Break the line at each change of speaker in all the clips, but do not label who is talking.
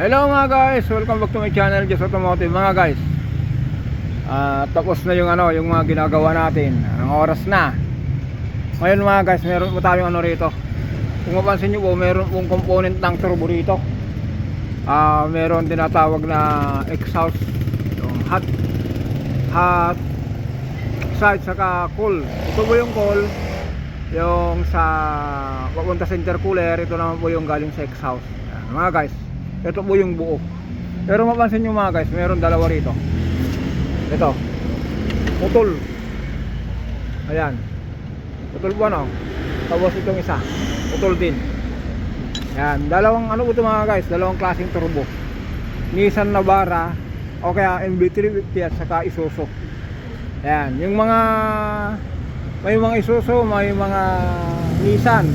Hello mga guys, welcome back to my channel Just Automotive mga guys. Ah, tapos na yung ano, yung mga ginagawa natin. Ang oras na. Ngayon mga guys, meron po tayong ano rito. Kung mapansin niyo po, meron pong component ng turbo rito. Ah, meron tinatawag na exhaust, yung hot hot side saka cool. Ito po yung cool yung sa papunta sa intercooler ito naman po yung galing sa exhaust Yan, mga guys ito po yung buo. Pero mapansin nyo mga guys meron dalawa rito. Ito. Putol. Ayan. Putol po ano? Tapos itong isa. Putol din. Yan dalawang ano po ito mga guys? Dalawang klaseng turbo. Nissan Navara o kaya MB350 at saka Isuzu. Yan yung mga may mga Isuzu, may mga Nissan.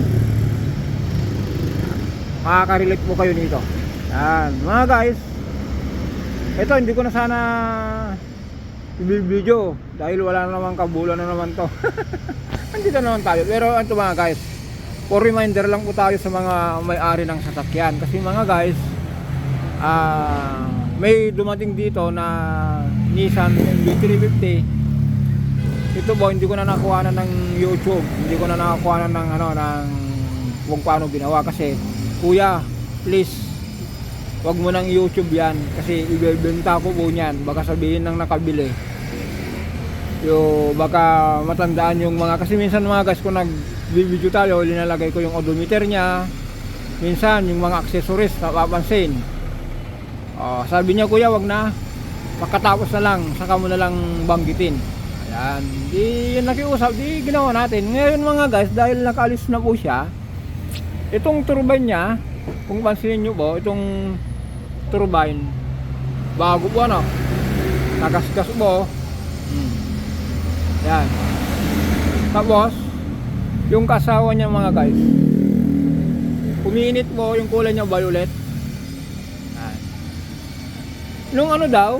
Makaka-relate po kayo nito. Yan, mga guys. Ito hindi ko na sana i-video dahil wala na naman kabulan na naman to. Andito naman tayo. Pero ito mga guys, for reminder lang po tayo sa mga may-ari ng sasakyan kasi mga guys, ah may dumating dito na Nissan MB350 ito po hindi ko na nakuha ng YouTube hindi ko na nakakuha ng ano ng kung paano ginawa kasi kuya please wag mo nang YouTube yan kasi ibebenta ko po niyan. Baka sabihin ng nakabili. Yo baka matandaan yung mga kasi minsan mga guys kung nag video tayo linalagay ko yung odometer niya. Minsan yung mga accessories napapansin. Oh, sabi niya kuya wag na. Pagkatapos na lang saka mo na lang banggitin. Ayan, di yun nakiusap, di ginawa natin. Ngayon mga guys, dahil nakaalis na po siya, itong turbine niya, kung pansinin nyo po, itong turbine, bago po ano, nagasgas po. Hmm. Yan. Tapos, yung kasawa niya mga guys, umiinit po yung kulay niya violet. Yan. Nung ano daw,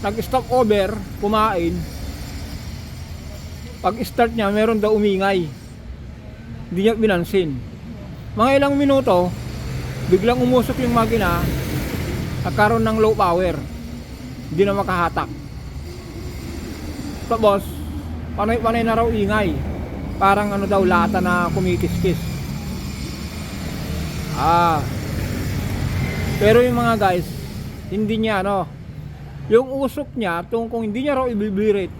nag-stop over, kumain. Pag start niya, meron daw umingay. Hindi niya binansin. Mga ilang minuto, biglang umusok yung makina, nagkaroon ng low power. Hindi na makahatak. Tapos, panay-panay na raw ingay. Parang ano daw, lata na kumikiskis. Ah. Pero yung mga guys, hindi niya ano, yung usok niya, tung kung hindi niya raw ibibirit,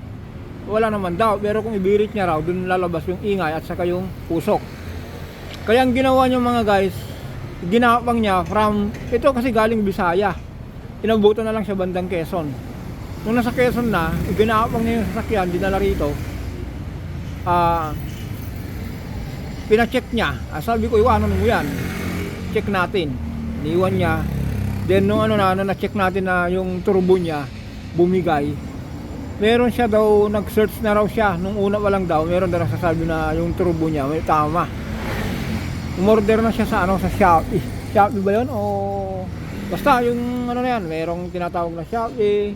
wala naman daw. Pero kung ibirit niya raw, dun lalabas yung ingay at saka yung usok. Kaya ang ginawa niya mga guys, ginapang niya from, ito kasi galing Bisaya. Inabuto na lang siya bandang Quezon. Nung nasa Quezon na, ginapang niya yung sasakyan, dinala rito. Ah, pina-check niya. Ah, sabi ko, iwanan mo yan. Check natin. Iniwan niya. Then nung ano na, nung na-check natin na yung turbo niya bumigay, meron siya daw, nag-search na raw siya. Nung una pa lang daw, meron daw nasasabi na yung turbo niya may tama. Umorder na siya sa ano sa Shopee. Shopee ba 'yon o basta yung ano na yan, merong tinatawag na Shopee,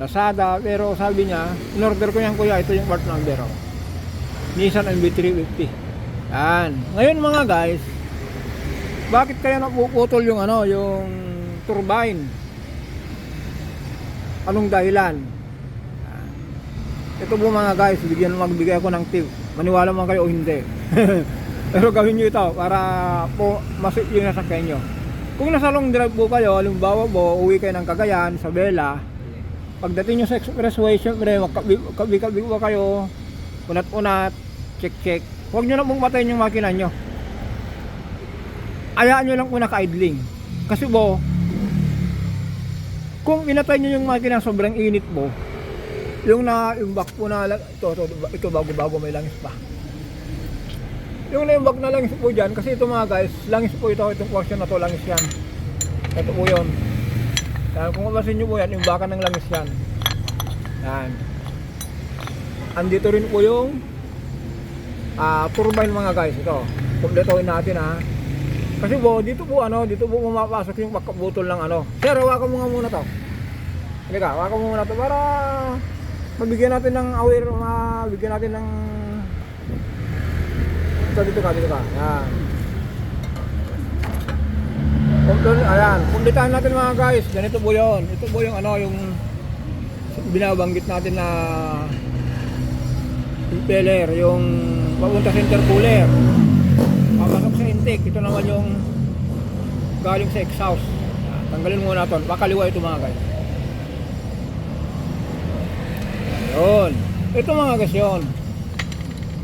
Lazada, pero sabi niya, in-order ko yan kuya, ito yung part number. Oh. Nissan MB350. Yan. Ngayon mga guys, bakit kaya napuputol yung ano, yung turbine. Anong dahilan? Ah. Ito po mga guys, bigyan magbigay ako ng tip. Maniwala man kayo o hindi. Pero gawin nyo ito para po masip yung nasakyan nyo. Kung nasa long drive po kayo, halimbawa po, uwi kayo ng Cagayan, sa Bella, pagdating nyo sa expressway, syempre, magkabi-kabi po kayo, unat-unat, check-check. Huwag nyo na pong patayin yung makina nyo. Ayaan nyo lang po naka-idling. Kasi po, kung pinatay nyo yung makina sobrang init mo, yung na yung back po na ito, ito, ito bago bago may langis pa. Yung na yung back na langis po dyan, kasi ito mga guys, langis po ito, itong portion na to, langis yan. Ito po yun. Yan, kung mapasin nyo po yan, baka ng langis yan. Yan. Andito rin po yung ah turbine mga guys, ito. Kumpletohin natin ha. Kasi po, dito po ano, dito po pumapasok yung pagkabutol ng ano. Sir, hawakan mo nga muna to. Halika, hawakan mo muna to para mabigyan natin ng aware, mabigyan natin ng ito dito ka, dito ka. Yan. Kung- Ayan, punditan natin mga guys. Ganito po yun. Ito po yung ano, yung binabanggit natin na impeller, yung papunta sa intercooler. Papasok sa intake. Ito naman yung galing sa exhaust. Tanggalin muna ito. Pakaliwa ito mga guys. Yun. Ito mga guys yun.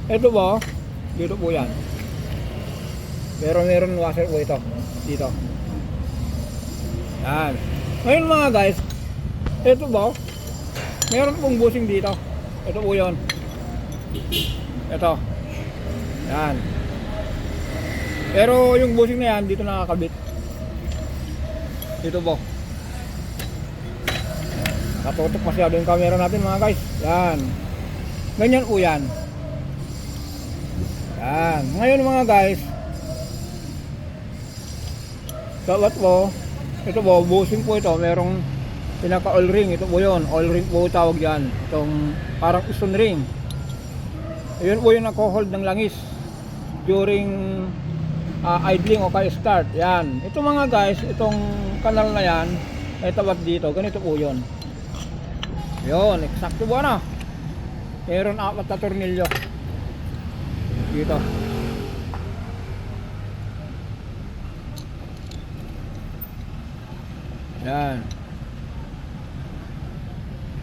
Ito po, dito po yan. Pero meron washer po ito. Dito. Yan. Ngayon mga guys, ito po, meron pong busing dito. Ito po yun. Ito. Yan. Pero yung busing na yan, dito nakakabit. Dito po. Natutok masyado yung camera natin mga guys. Yan. Ganyan po yan. Yan. Ngayon mga guys, dapat po, ito po, busing po ito, merong pinaka oil ring, ito po yun, oil ring po tawag yan. Itong parang piston ring. Yun po yung nako-hold ng langis during ah, idling o kaya start. Yan. Ito mga guys, itong kanal na yan, ay tapat dito, ganito po yun. Yun, eksakto po ano. Meron apat na tornilyo. Dito. Yan.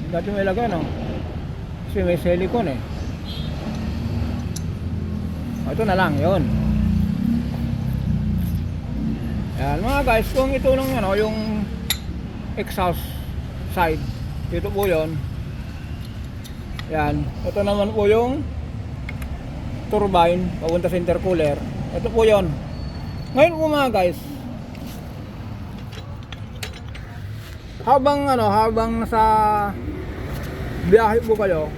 Dati may lagay no? Kasi may silicone eh. O, ito na lang, yun. Yan mga guys, kung ito nung ano, yung exhaust side, ito po yun. Yan, ito naman po yung turbine, papunta sa intercooler. Ito po yun. Ngayon po mga guys, habang ano, habang nasa biyahe po kayo,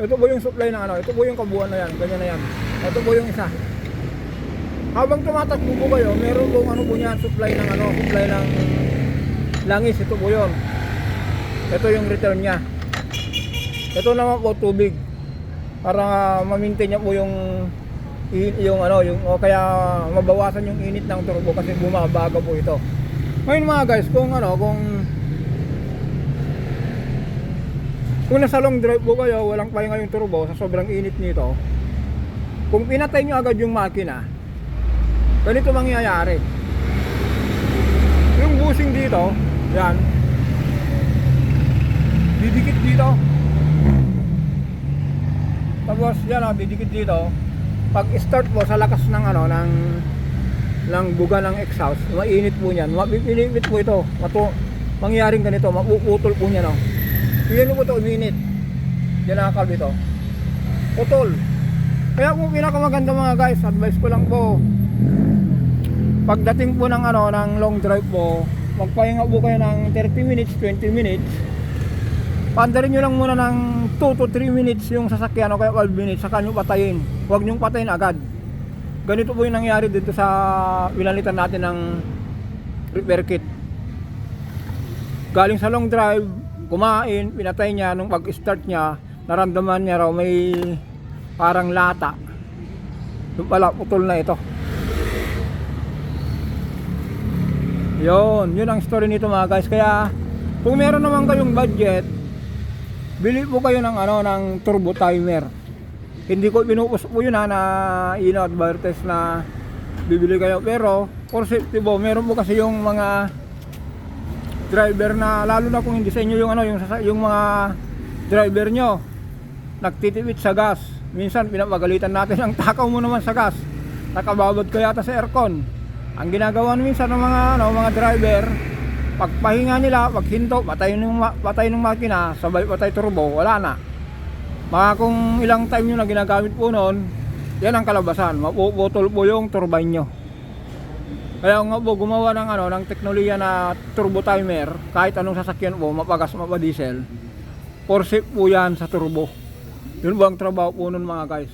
ito po yung supply ng ano, ito po yung kabuuan na yan, ganyan na yan. Ito po yung isa. Habang tumatakbo po kayo, meron po ano po niyan, supply ng ano, supply ng langis, ito po yun. Ito yung return niya. Ito naman po tubig. Para ma-maintain niya po yung yung ano, yung o kaya mabawasan yung init ng turbo kasi bumabaga po ito. Ngayon mga guys, kung ano, kung kung nasa long drive po kayo, walang pahinga yung turbo sa sobrang init nito. Kung pinatay nyo agad yung makina, ganito mangyayari. Yung busing dito, yan, didikit dito. Tapos yan o, didikit dito. Pag start po sa lakas ng ano, ng ng buga ng exhaust, mainit po niyan. Mapipilipit po ito. Matu mangyaring ganito, mapuputol po niya no. Yan po ito, uminit. Yan nakakal dito. Putol. Kaya po pinakamaganda mga guys, advice ko lang po. Pagdating po ng ano, ng long drive po, magpahinga po kayo ng 30 minutes, 20 minutes. Pandarin nyo lang muna ng 2 to 3 minutes yung sasakyan o kaya 12 minutes, saka nyo patayin. Huwag nyo patayin agad. Ganito po yung nangyari dito sa pinalitan natin ng repair kit. Galing sa long drive, kumain, pinatay niya, nung pag-start niya, naramdaman niya raw may parang lata. Yung pala, putol na ito. Yon, yun ang story nito mga guys. Kaya kung meron naman kayong budget, bili po kayo ng ano ng turbo timer. Hindi ko binupos po yun ha na ino-advertise na bibili kayo. Pero for safety po, meron po kasi yung mga driver na lalo na kung hindi sa inyo yung ano yung yung mga driver nyo nagtitipid sa gas. Minsan pinapagalitan natin ang takaw mo naman sa gas. Nakababad ka yata sa aircon. Ang ginagawa minsan ng mga ano, mga driver, pagpahinga nila, paghinto, patay ng patay ng makina, sabay patay turbo, wala na. Mga kung ilang time nyo na ginagamit po noon, yan ang kalabasan. Mapuputol po yung turbine nyo. Kaya nga po gumawa ng ano ng teknolohiya na turbo timer kahit anong sasakyan po mapagas mapa diesel. For safe po yan sa turbo. Yun po ang trabaho po nun mga guys.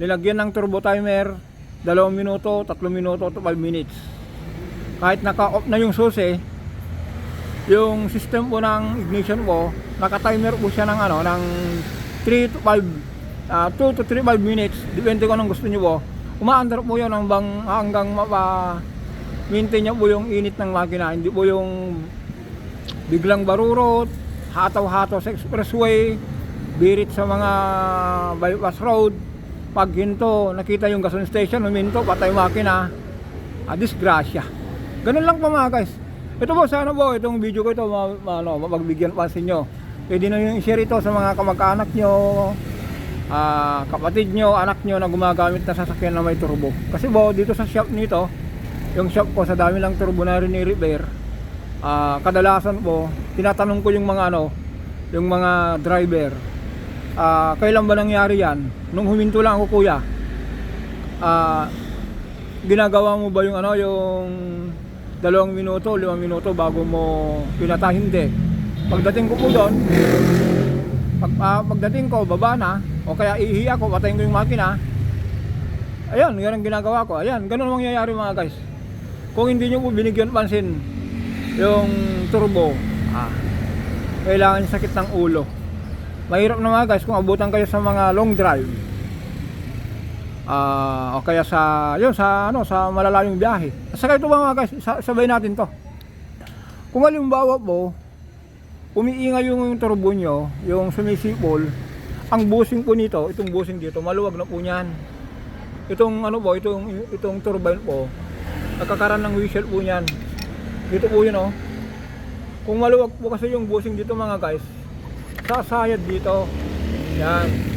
Nilagyan ng turbo timer, 2 minuto, 3 minuto to 5 minutes. Kahit naka-off na yung susi, yung system po ng ignition po, naka-timer po siya ng ano ng 3 to 5 ah, 2 to 3 5 minutes, depende kung anong gusto niyo po. Umaandar po 'yon hanggang hanggang mapa maintain niya po yung init ng makina, hindi po yung biglang barurot, hataw-hataw sa expressway, birit sa mga bypass road, pag hinto, nakita yung gas station, huminto, patay makina, ah, disgrasya. Ganun lang po mga guys. Ito po, sana po, itong video ko ito, ma, ma, ano, mapagbigyan pansin nyo. Pwede na yung i-share ito sa mga kamag-anak nyo, ah, kapatid nyo, anak nyo na gumagamit na sasakyan na may turbo. Kasi po, dito sa shop nito, yung shop ko, sa dami lang turbo na rin ni repair, ah, kadalasan po, tinatanong ko yung mga ano, yung mga driver, ah, kailan ba nangyari yan? Nung huminto lang ako kuya, ah, ginagawa mo ba yung ano, yung dalawang minuto, limang minuto bago mo pinata? Hindi. Pagdating ko po doon, pag, ah, pagdating ko, baba na, o kaya iihi ako, patayin ko yung makina, Ayan, yan ang ginagawa ko. Ayan, ganun ang mangyayari mga guys. Kung hindi nyo po binigyan pansin yung turbo, ah, kailangan sakit ng ulo. Mahirap na mga guys kung abutan kayo sa mga long drive. Ah, o kaya sa yun sa ano sa malalayong biyahe. Saka ito ba mga guys, sa- sabay natin 'to. Kung halimbawa po, umiingay yung turbo nyo, yung sumisipol, ang busing po nito, itong busing dito, maluwag na po niyan. Itong ano po, itong itong turbine po, nagkakaroon ng whistle po niyan. Dito po yun oh. Kung maluwag po kasi yung busing dito mga guys, sasayad dito. Yan.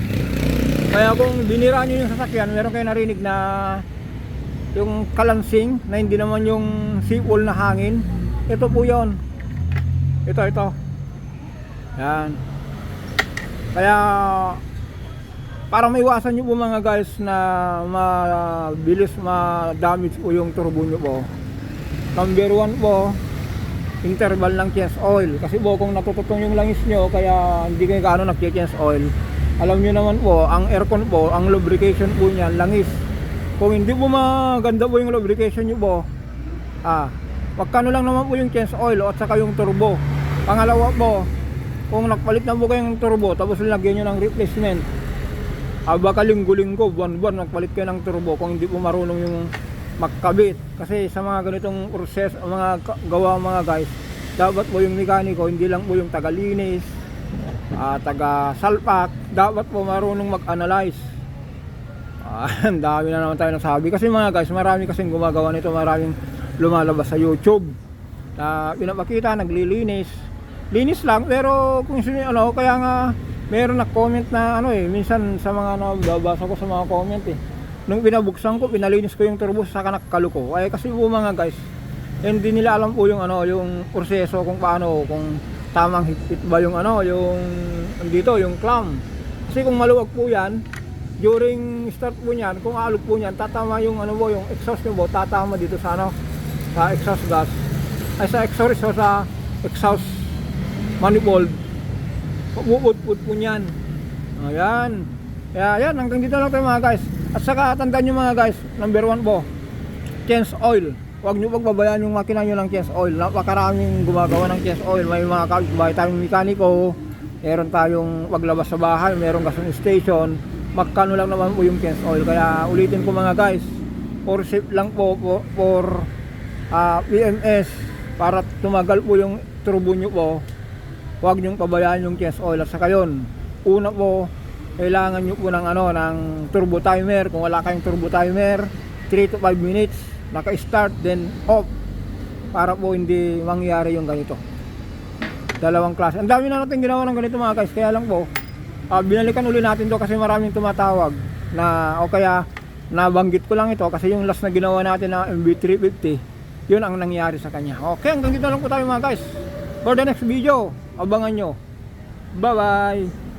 Kaya kung binira nyo yung sasakyan, meron kayo narinig na yung kalansing na hindi naman yung sipol na hangin. Ito po yon. Ito, ito. Yan. Kaya para maiwasan nyo po mga guys na mabilis ma-damage po yung turbo nyo po. Number one po, interval ng change oil. Kasi po kung natututong yung langis nyo, kaya hindi kayo gaano nag-change oil. Alam nyo naman po, ang aircon po, ang lubrication po niyan, langis. Kung hindi po maganda po yung lubrication nyo po, ah, magkano lang naman po yung change oil at saka yung turbo. Pangalawa po, kung nagpalit na po kayong turbo, tapos lagyan nyo ng replacement, ah, baka linggo-linggo, buwan-buwan, magpalit kayo ng turbo kung hindi po marunong yung magkabit. Kasi sa mga ganitong process, mga gawa mga guys, dapat po yung mekaniko, hindi lang po yung tagalinis, ah, taga salpak, dapat po marunong mag-analyze. Ah, ang dami na naman tayo nasabi. Kasi mga guys, marami kasing gumagawa nito, maraming lumalabas sa YouTube. Na pinapakita, naglilinis. Linis lang, pero kung sino ano, kaya nga meron na comment na ano eh, minsan sa mga ano, babasa ko sa mga comment eh. Nung pinabuksan ko, pinalinis ko yung turbo sa kanakalo ko. Ay kasi po mga guys, hindi nila alam po yung ano, yung proseso kung paano, kung tamang higpit ba yung ano, yung dito, yung clamp. Kasi kung maluwag po yan, during start po niyan, kung alog po niyan, tatama yung ano po, yung exhaust nyo po, tatama dito sa ano, sa exhaust gas. Ay sa exhaust, sa exhaust manifold. Pupuput po niyan. Ayan. Kaya yan, hanggang dito lang tayo mga guys. At saka tandaan nyo mga guys, number one po, change oil. Huwag nyo pagbabayaan yung makina nyo ng change oil. Napakaraming gumagawa ng change oil. May mga kapitbahay tayong mekaniko, meron tayong paglabas sa bahay, meron gason station. Magkano lang naman po yung change oil. Kaya ulitin ko mga guys, for safe lang po for, for ah, PMS para tumagal po yung turbo nyo po huwag niyong pabayaan yung change oil at saka yun una po kailangan nyo po ng ano ng turbo timer kung wala kayong turbo timer 3 to 5 minutes naka start then off para po hindi mangyari yung ganito. Dalawang klase. Ang dami na natin ginawa ng ganito mga guys. Kaya lang po ah, binalikan uli natin to kasi maraming tumatawag na o kaya nabanggit ko lang ito kasi yung last na ginawa natin na MB350 yun ang nangyari sa kanya. Okay hanggang dito lang po tayo mga guys. For the next video abangan nyo. Bye bye